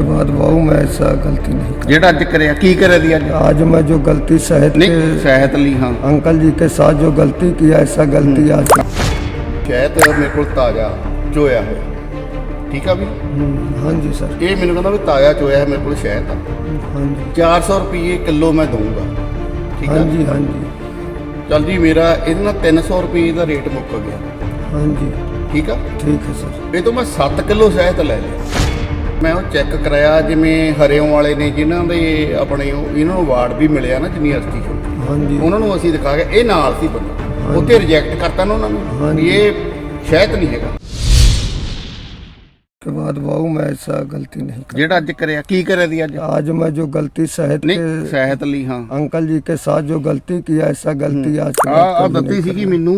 के बाद बहू मैं ऐसा गलती नहीं कर ਜਿਹੜਾ ਅੱਜ ਕਰਿਆ ਕੀ ਕਰਿਆ ਦੀ ਅੱਜ आज मैं जो गलती शहद ਨਹੀਂ के ਸ਼ਹਿਦ ਲਈ ਹਾਂ अंकल जी के साथ जो गलती किया ऐसा गलती आज ਸ਼ਹਿਦ ਮੇਰੇ ਕੋਲ ਤਾਜ਼ਾ ਚੋਇਆ ਹੋਇਆ ਠੀਕ ਆ ਵੀ हम्म, हाँ जी सर ਇਹ ਮੈਨੂੰ ਕਹਿੰਦਾ ਵੀ ਤਾਜ਼ਾ ਚੋਇਆ ਹੈ ਮੇਰੇ ਕੋਲ ਸ਼ਹਿਦ ਆ हाँ जी 400 ਰੁਪਏ ਕਿਲੋ ਮੈਂ ਦਊਂਗਾ ਠੀਕ हाँ ਆ जी हाँ जी ਚੱਲ ਜੀ ਮੇਰਾ ਇਹਦੇ ਨਾਲ 300 ਰੁਪਏ ਦਾ ਰੇਟ ਮੁੱਕ ਗਿਆ हाँ जी ਠੀਕ ਆ ठीक है सर ਇਹ ਤੋਂ ਮੈਂ 7 ਕਿਲੋ ਸ਼ਹਿਦ ਲੈ ਲਿਆ ਮੈਂ ਉਹ ਚੈੱਕ ਕਰਾਇਆ ਜਿਵੇਂ ਹਰਿਓਂ ਵਾਲੇ ਨੇ ਜਿਨ੍ਹਾਂ ਦੇ ਆਪਣੇ ਉਹ ਇਹਨਾਂ ਨੂੰ ਅਵਾਰਡ ਵੀ ਮਿਲਿਆ ਨਾ ਯੂਨੀਵਰਸਿਟੀ ਚੋਂ हाँ जी ਉਹਨਾਂ ਨੂੰ ਅਸੀਂ ਦਿਖਾ ਕੇ ਇਹ ਨਾਲ ਸੀ ਬੰਦਾ ਉੱਥੇ ਰਿਜੈਕਟ ਕਰਤਾ ਨਾ ਉਹਨਾਂ ਨੂੰ ਹਾਂਜੀ। ਵੀ ਇਹ ਸ਼ਹਿਦ ਨਹੀਂ ਹੈਗਾ के बाद बहू मैं ऐसा गलती नहीं कर ਜਿਹੜਾ ਅੱਜ ਕਰਿਆ ਕੀ ਕਰਿਆ ਦੀ ਅੱਜ आज मैं जो गलती शहद ਨਹੀਂ के ਸ਼ਹਿਦ ਲਈ ਹਾਂ अंकल जी के साथ जो गलती किया ऐसा गलती आज के ਆ बाद ਆ कभी ਦਿੱਤੀ नहीं ਸੀਗੀ ਮੈਨੂੰ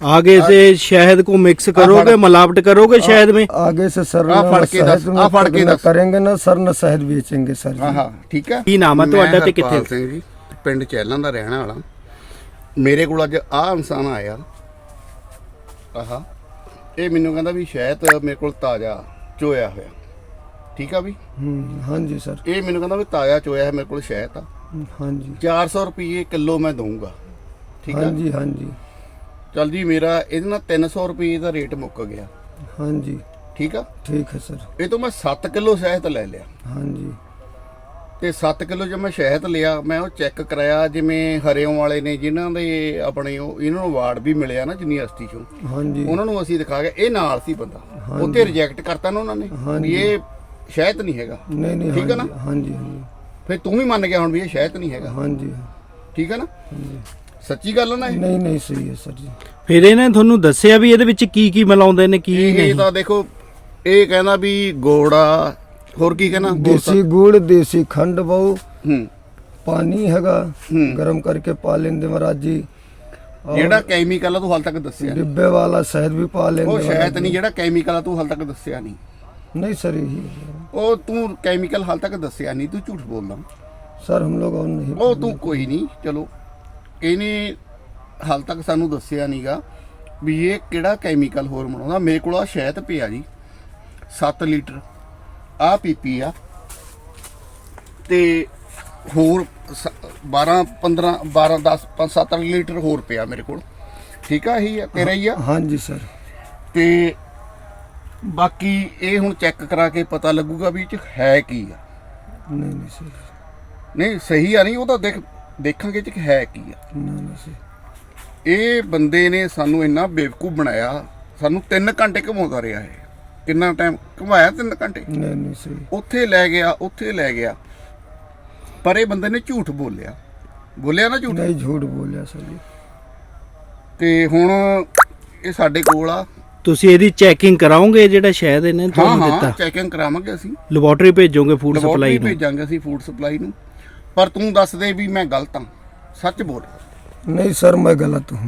आगे से शहद को मिक्स करोगे मिलावट करोगे शहद में करेंगे। आगे से सर आ, न फड़ के शहद दस, में आ, फड़ के न दस। करेंगे ना सर न शहद बेचेंगे सर जी। ਆਹਾ ਠੀਕ ਹੈ ਕੀ ਨਾਮ ਹੈ ਤੁਹਾਡਾ ਤੇ ਕਿੱਥੇ? ਮੈਂ ਹਰਪਾਲ ਸਿੰਘ ਜੀ ਪਿੰਡ ਚੈਲਾਂ ਦਾ ਰਹਿਣ ਵਾਲਾ ਮੇਰੇ ਕੋਲ ਅੱਜ ਆ ਇਨਸਾਨ ਆਇਆ ਆਹਾ ਇਹ ਮੈਨੂੰ ਕਹਿੰਦਾ ਵੀ ਸ਼ਹਿਦ ਮੇਰੇ ਕੋਲ ਤਾਜ਼ਾ ਚੋਇਆ ਹੋਇਆ ਠੀਕ ਆ ਵੀ हम्म, हाँ जी सर ਇਹ ਮੈਨੂੰ ਕਹਿੰਦਾ ਵੀ ਤਾਜ਼ਾ ਚੋਇਆ ਹੈ ਮੇਰੇ ਕੋਲ ਸ਼ਹਿਦ ਆ हाँ जी 400 ਰੁਪਏ ਕਿਲੋ ਮੈਂ ਦਊਂਗਾ ਠੀਕ हाँ ਆ जी हाँ जी ਚਲ ਜੀ ਮੇਰਾ ਇਹਦੇ ਨਾਲ 300 ਰੁਪਏ ਦਾ ਰੇਟ ਮੁੱਕ ਗਿਆ। ਹਾਂਜੀ। ਠੀਕ ਆ? ਠੀਕ ਹੈ ਸਰ। ਇਹ ਤੋਂ ਮੈਂ 7 ਕਿਲੋ ਸ਼ਹਿਦ ਲੈ ਲਿਆ। ਹਾਂਜੀ। ਤੇ 7 ਕਿਲੋ ਜੇ ਮੈਂ ਸ਼ਹਿਦ ਲਿਆ ਮੈਂ ਉਹ ਚੈੱਕ ਕਰਾਇਆ ਜਿਵੇਂ ਹਰਿਓਂ ਵਾਲੇ ਨੇ ਜਿਨ੍ਹਾਂ ਦੇ ਆਪਣੇ ਉਹ ਇਹਨਾਂ ਨੂੰ ਅਵਾਰਡ ਵੀ ਮਿਲਿਆ ਨਾ ਯੂਨੀਵਰਸਿਟੀ ਚੋਂ। ਹਾਂਜੀ। ਉਹਨਾਂ ਨੂੰ ਅਸੀਂ ਦਿਖਾ ਕੇ ਇਹ ਨਾਲ ਸੀ ਬੰਦਾ। ਉੱਥੇ ਰਿਜੈਕਟ ਕਰਤਾ ਨਾ ਉਹਨਾਂ ਨੇ ਵੀ ਇਹ ਸ਼ਹਿਦ ਨਹੀਂ ਹੈਗਾ। ਨਹੀਂ ਨਹੀਂ ਠੀਕ ਹੈ ਨਾ? ਹਾਂਜੀ ਹਾਂਜੀ। ਤੂੰ ਵੀ ਮੰਨ ਗਿਆ ਹੁਣ ਵੀ ਇਹ ਸ਼ਹਿਦ ਨਹੀਂ ਹੈਗਾ। ਹਾਂਜੀ। ਠੀਕ ਹੈ ਨਾ? ਹਾਂਜੀ। ਸੱਚੀ ਗੱਲ ਹੈ ਨਾ ਇਹ नहीं नहीं सही है सर जी ਫਿਰ ਇਹਨੇ ਤੁਹਾਨੂੰ ਦੱਸਿਆ ਵੀ ਇਹਦੇ ਵਿੱਚ ਕੀ ਕੀ ਮਿਲਾਉਂਦੇ ਨੇ ਕੀ ਇਹ ਨਹੀਂ ਤਾਂ ਦੇਖੋ ਇਹ ਕਹਿੰਦਾ ਵੀ ਗੋੜਾ ਹੋਰ ਕੀ ਕਹਿੰਦਾ ਗੁੜ देसी गुड़ देसी खंड बहु ਹੂੰ पानी हैगा हम्म। गरम करके पा लेंगे महाराज जी और ਜਿਹੜਾ ਕੈਮੀਕਲ ਆ ਤੂੰ ਹਾਲ ਤੱਕ ਦੱਸਿਆ ਨੀ। डिब्बे वाला शहद भी पा लेंगे ਉਹ महाराज ਸ਼ਹਿਦ जी। ਨਹੀਂ ਜਿਹੜਾ ਕੈਮੀਕਲ ਆ ਤੂੰ ਹਾਲ ਤੱਕ ਦੱਸਿਆ ਨਹੀਂ नहीं सर यही है। ਉਹ ਤੂੰ ਕੈਮੀਕਲ ਹਾਲ ਤੱਕ ਦੱਸਿਆ ਨਹੀਂ ਤੂੰ ਝੂਠ ਬੋਲਦਾ सर हम लोग और नहीं ਉਹ ਤੂੰ ਕੋਈ ਨਹੀਂ ਚਲੋ ਇਹਨੇ ਹਾਲ ਤੱਕ ਸਾਨੂੰ ਦੱਸਿਆ ਨਹੀਂਗਾ ਵੀ ਇਹ ਕਿਹੜਾ ਕੈਮੀਕਲ ਹੋਰ ਆਉਂਦਾ ਮੇਰੇ ਕੋਲ ਆ ਸ਼ਹਿਦ ਪਿਆ ਜੀ 7 ਲੀਟਰ। ਆ ਪੀਪੀ ਆ। ਤੇ ਹੋਰ 12 15 12 10 5 7 ਲੀਟਰ ਹੋਰ ਪਿਆ ਮੇਰੇ ਕੋਲ। ਠੀਕ ਆ ਇਹੀ ਆ ਤੇਰਾ ਹੀ ਆ? ਹਾਂਜੀ ਸਰ। ਤੇ ਬਾਕੀ ਇਹ ਹੁਣ ਚੈੱਕ ਕਰਾ ਕੇ ਪਤਾ ਲੱਗੂਗਾ ਵੀ ਇਹ ਚ ਹੈ ਕੀ ਆ। ਨਹੀਂ ਨਹੀਂ ਸਹੀ ਆ ਨਹੀਂ ਉਹ ਤਾਂ ਦੇਖ ਦੇਖਾਂਗੇ ਕਿ ਹੈ ਕੀ ਆ। ਇਹ ਬੰਦੇ ਨੇ ਸਾਨੂੰ ਇੰਨਾ ਬੇਵਕੂਫ ਬਣਾਇਆ ਸਾਨੂੰ 3 ਘੰਟੇ ਘਮਾਉਂਦਾ ਰਿਹਾ ਹੈ ਕਿੰਨਾ ਟਾਈਮ ਘਮਾਇਆ 3 ਘੰਟੇ? ਨਹੀਂ ਨਹੀਂ ਸੀ ਉੱਥੇ ਲੈ ਗਿਆ ਉੱਥੇ ਲੈ ਗਿਆ। ਪਰ ਇਹ ਬੰਦੇ ਨੇ ਝੂਠ ਬੋਲਿਆ। ਬੋਲਿਆ ਨਾ ਝੂਠ? ਨਹੀਂ ਝੂਠ ਬੋਲਿਆ ਸਰ ਜੀ। ਤੇ ਹੁਣ ਇਹ ਸਾਡੇ ਕੋਲ ਆ। ਤੁਸੀਂ ਇਹਦੀ ਚੈਕਿੰਗ ਕਰਾਓਗੇ ਜਿਹੜਾ ਸ਼ਾਇਦ ਇਹਨੇ ਤੁਹਾਨੂੰ ਦਿੱਤਾ? ਹਾਂ ਚੈਕਿੰਗ ਕਰਾਵਾਂਗੇ ਅਸੀਂ। ਲੈਬੋਰੇਟਰੀ ਭੇਜੋਗੇ ਫੂਡ ਸਪਲਾਈ ਨੂੰ? ਭੇਜਾਂਗੇ ਅਸੀਂ ਫੂਡ ਸਪਲਾਈ ਨੂੰ। ਪਰ ਤੂੰ ਦੱਸ ਦੇ ਵੀ ਮੈਂ ਗਲਤ ਹਾਂ। ਸੱਚ ਬੋਲ। ਨਹੀਂ, ਸਰ, ਮੈਂ ਗਲਤ ਹਾਂ।